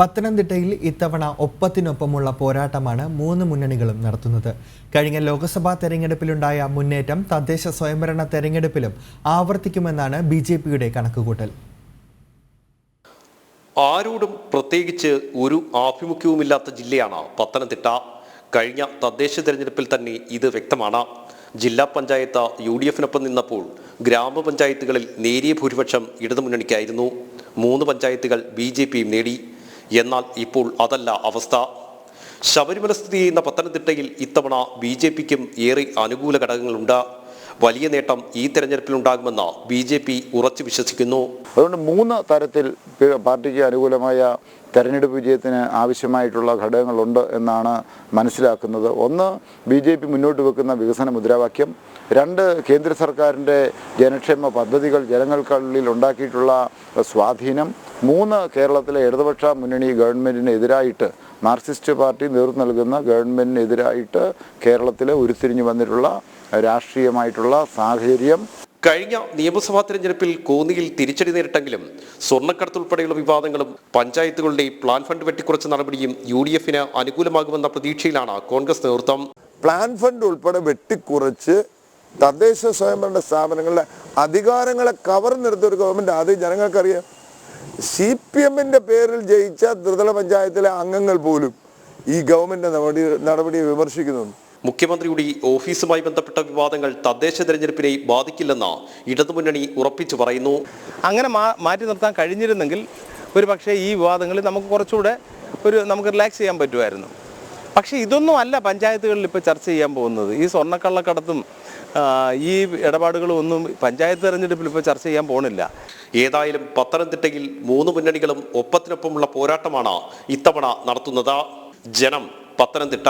പത്തനംതിട്ടയിൽ ഇത്തവണ ഒപ്പത്തിനൊപ്പമുള്ള പോരാട്ടമാണ് മൂന്ന് മുന്നണികളും നടത്തുന്നത്. കഴിഞ്ഞ ലോക്സഭാ തെരഞ്ഞെടുപ്പിലുണ്ടായ മുന്നേറ്റം തദ്ദേശ സ്വയംഭരണ തെരഞ്ഞെടുപ്പിലും ആവർത്തിക്കുമെന്നാണ് ബി ജെ പിയുടെ കണക്കുകൂട്ടൽ. ആരോടും പ്രത്യേകിച്ച് ഒരു ആഭിമുഖ്യവുമില്ലാത്ത ജില്ലയാണ് പത്തനംതിട്ട. കഴിഞ്ഞ തദ്ദേശ തെരഞ്ഞെടുപ്പിൽ തന്നെ ഇത് വ്യക്തമാണ്. ജില്ലാ പഞ്ചായത്ത് യു ഡി എഫിനൊപ്പം നിന്നപ്പോൾ ഗ്രാമപഞ്ചായത്തുകളിൽ നേരിയ ഭൂരിപക്ഷം ഇടതുമുന്നണിക്കായിരുന്നു. മൂന്ന് പഞ്ചായത്തുകൾ ബി ജെ പിയും നേടി. എന്നാൽ ഇപ്പോൾ അതല്ല അവസ്ഥ. ശബരിമല സ്ഥിതി ചെയ്യുന്ന പത്തനംതിട്ടയിൽ ഇത്തവണ ബി ജെ പിക്കും ഏറെ അനുകൂല ഘടകങ്ങളുണ്ട്. വലിയ നേട്ടം ഈ തെരഞ്ഞെടുപ്പിലുണ്ടാകുമെന്ന് ബി ജെ പി ഉറച്ചു വിശ്വസിക്കുന്നു. അതുകൊണ്ട് മൂന്ന് തരത്തിൽ പാർട്ടിക്ക് അനുകൂലമായ തെരഞ്ഞെടുപ്പ് വിജയത്തിന് ആവശ്യമായിട്ടുള്ള ഘടകങ്ങളുണ്ട് എന്നാണ് മനസ്സിലാക്കുന്നത്. ഒന്ന് ബി ജെ പി മുന്നോട്ട് വെക്കുന്ന വികസന മുദ്രാവാക്യം. രണ്ട് കേന്ദ്ര സർക്കാരിന്റെ ജനക്ഷേമ പദ്ധതികൾ ജനങ്ങൾക്കുള്ളിൽ ഉണ്ടാക്കിയിട്ടുള്ള സ്വാധീനം. മൂന്ന് കേരളത്തിലെ ഇടതുപക്ഷ മുന്നണി ഗവൺമെന്റിനെതിരായിട്ട് മാർക്സിസ്റ്റ് പാർട്ടി നേതൃത്വം നൽകുന്ന ഗവൺമെന്റിനെതിരായിട്ട് കേരളത്തിൽ ഉരുത്തിരിഞ്ഞു വന്നിട്ടുള്ള രാഷ്ട്രീയമായിട്ടുള്ള സാഹചര്യം. കഴിഞ്ഞ നിയമസഭാ തെരഞ്ഞെടുപ്പിൽ കോന്നിയിൽ തിരിച്ചടി നേരിട്ടെങ്കിലും സ്വർണക്കടത്ത് ഉൾപ്പെടെയുള്ള വിവാദങ്ങളും പഞ്ചായത്തുകളുടെ പ്ലാൻ ഫണ്ട് വെട്ടിക്കുറച്ച നടപടിയും യു ഡി എഫിന് അനുകൂലമാകുമെന്ന പ്രതീക്ഷയിലാണ് കോൺഗ്രസ് നേതൃത്വം. പ്ലാൻ ഫണ്ട് ഉൾപ്പെടെ വെട്ടിക്കുറച്ച് തദ്ദേശ സ്വയംഭരണ സ്ഥാപനങ്ങളുടെ അധികാരങ്ങളെ കവർന്നെടുത്ത ഒരു ഗവൺമെന്റ് അത് ജനങ്ങൾക്കറിയാം. സി പി എമ്മിന്റെ പേരിൽ ജയിച്ച ത്രിതല പഞ്ചായത്തിലെ അംഗങ്ങൾ പോലും ഈ ഗവൺമെന്റ് നടപടി നടപടിയെ വിമർശിക്കുന്നുണ്ട്. മുഖ്യമന്ത്രിയുടെ ഓഫീസുമായി ബന്ധപ്പെട്ട വിവാദങ്ങൾ തദ്ദേശ തെരഞ്ഞെടുപ്പിനെ ബാധിക്കില്ലെന്ന് ഇടതുമുന്നണി ഉറപ്പിച്ചു പറയുന്നു. അങ്ങനെ മാറ്റി നിർത്താൻ കഴിഞ്ഞിരുന്നെങ്കിൽ ഒരു പക്ഷേ ഈ വിവാദങ്ങളിൽ നമുക്ക് കുറച്ചുകൂടെ ഒരു നമുക്ക് റിലാക്സ് ചെയ്യാൻ പറ്റുമായിരുന്നു. പക്ഷേ ഇതൊന്നും അല്ല പഞ്ചായത്തുകളിൽ ഇപ്പോൾ ചർച്ച ചെയ്യാൻ പോകുന്നത്. ഈ സ്വർണക്കള്ളക്കടത്തും ഈ ഇടപാടുകളും ഒന്നും പഞ്ചായത്ത് തെരഞ്ഞെടുപ്പിൽ ഇപ്പോൾ ചർച്ച ചെയ്യാൻ പോണില്ല. ഏതായാലും പത്തനംതിട്ടയിൽ മൂന്ന് മുന്നണികളും ഒപ്പത്തിനൊപ്പമുള്ള പോരാട്ടമാണ് ഇത്തവണ നടത്തുന്നത്. ജനം പത്തനംതിട്ട.